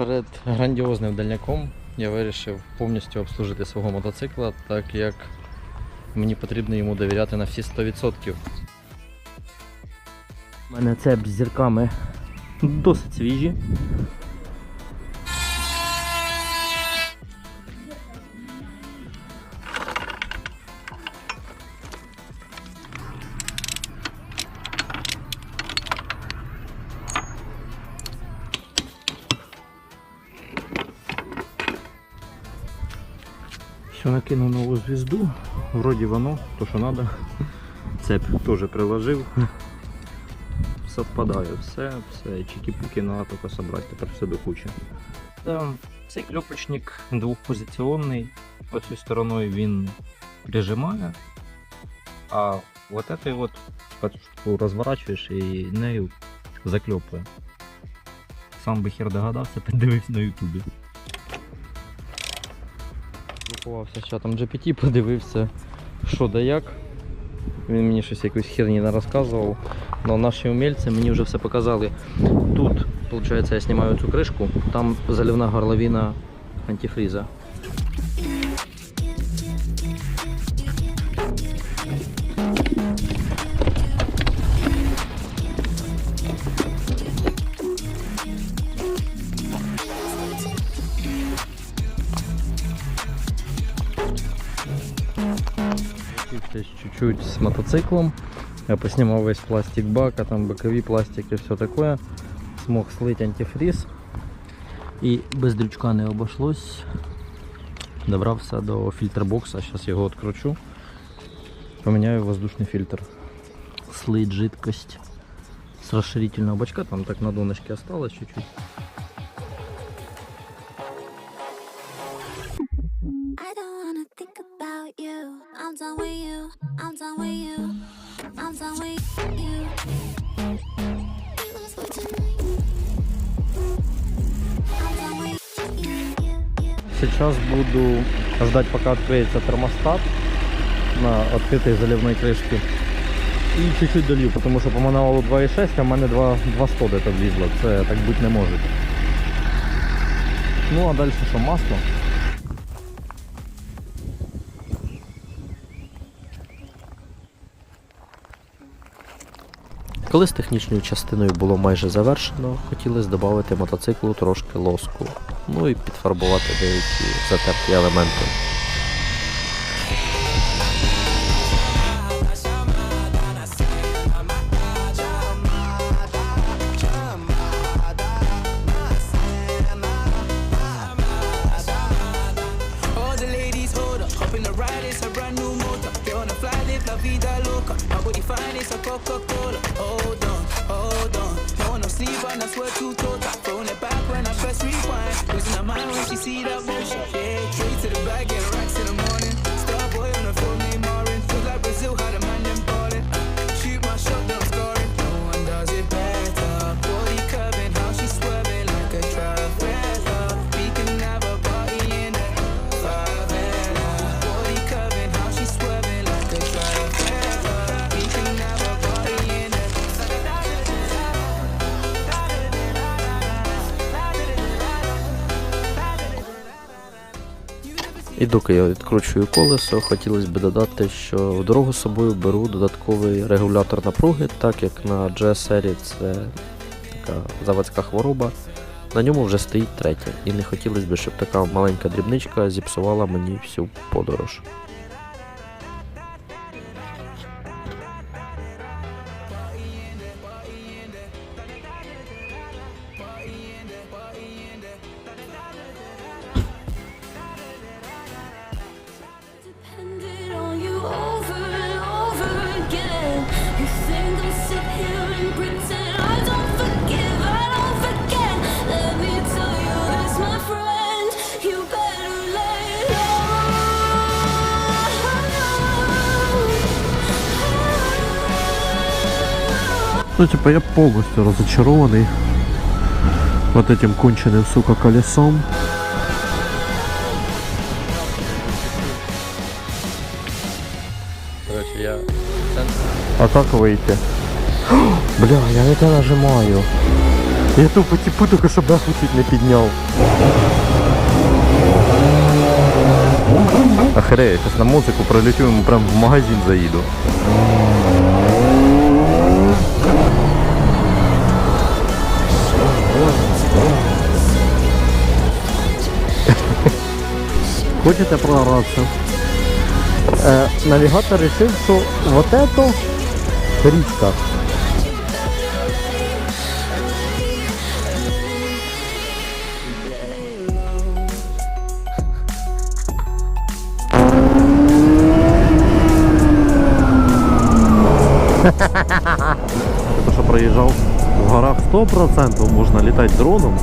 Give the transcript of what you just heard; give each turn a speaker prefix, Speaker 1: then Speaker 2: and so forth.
Speaker 1: Перед грандіозним дальняком я вирішив повністю обслужити свого мотоцикла, так як мені потрібно йому довіряти на всі 100%. У мене цеп з зірками досить свіжі. Все накинув нову звізду. Вроді воно, то що треба. Цеп теж приложив. Совпадає все, все, чики-пуки треба тільки собрати, тепер все до кучі. Цей кльопочник двохпозиціонний. Цією стороною він прижимає, а вот этой вот катушку розворачуєш і нею закльопує. Сам би хер догадався, подивився на ютубі. Спілкувався що чатом GPT, подивився, що да як. Він мені щось якусь херні не розказував. Але наші умельці мені вже все показали. Тут, виходить, я знімаю цю кришку, там заливна горловина антифріза. Вчився чуть-чуть з мотоциклом. Я поснімав весь пластик бака, там бокові пластики, все таке. Смог слить антифріз. І без дрючка не обошлось. Добрався до фільтрбокса, зараз його відкручу. Поміняю воздушний фільтр. Слить жидкость с расширительного бачка, там так на донышке осталось чуть-чуть. Сейчас буду ждать, пока откроется термостат на открытой заливной крышке. І чуть-чуть долью, тому що по мануалу 2.6, а в мене 2, 200 де-то влізло. Це так бути не може. Ну а далі що, масло? Коли з технічною частиною було майже завершено, хотілося додати мотоциклу трошки лоску, ну і підфарбувати деякі затерті елементи.
Speaker 2: A Coca-Cola. Hold on, hold on. No no sleep and I swear to total. Throwing it back when I press rewind. Losing my mind when she see that motion. Yeah, straight to the bag, get racks in the morning.
Speaker 1: І доки я відкручую колесо, хотілося б додати, що в дорогу з собою беру додатковий регулятор напруги, так як на G-серії це така заводська хвороба. На ньому вже стоїть третя, і не хотілося б, щоб така маленька дрібничка зіпсувала мені всю подорож.
Speaker 3: Ну, типа, я полностью разочарованный вот этим конченным, сука, колесом.
Speaker 1: Коротше, я
Speaker 3: А как выйти? Бля, я не те нажимаю. Я тупо типу тільки що беху чуть не підняв.
Speaker 1: Охерею, зараз на музику пролетю, йому прям в магазин заїду.
Speaker 3: Хочете прораться?
Speaker 1: Е, навігатор вирішив, що вот это річка.
Speaker 3: Тільки що проїжджав в горах 100% можна літати дроном.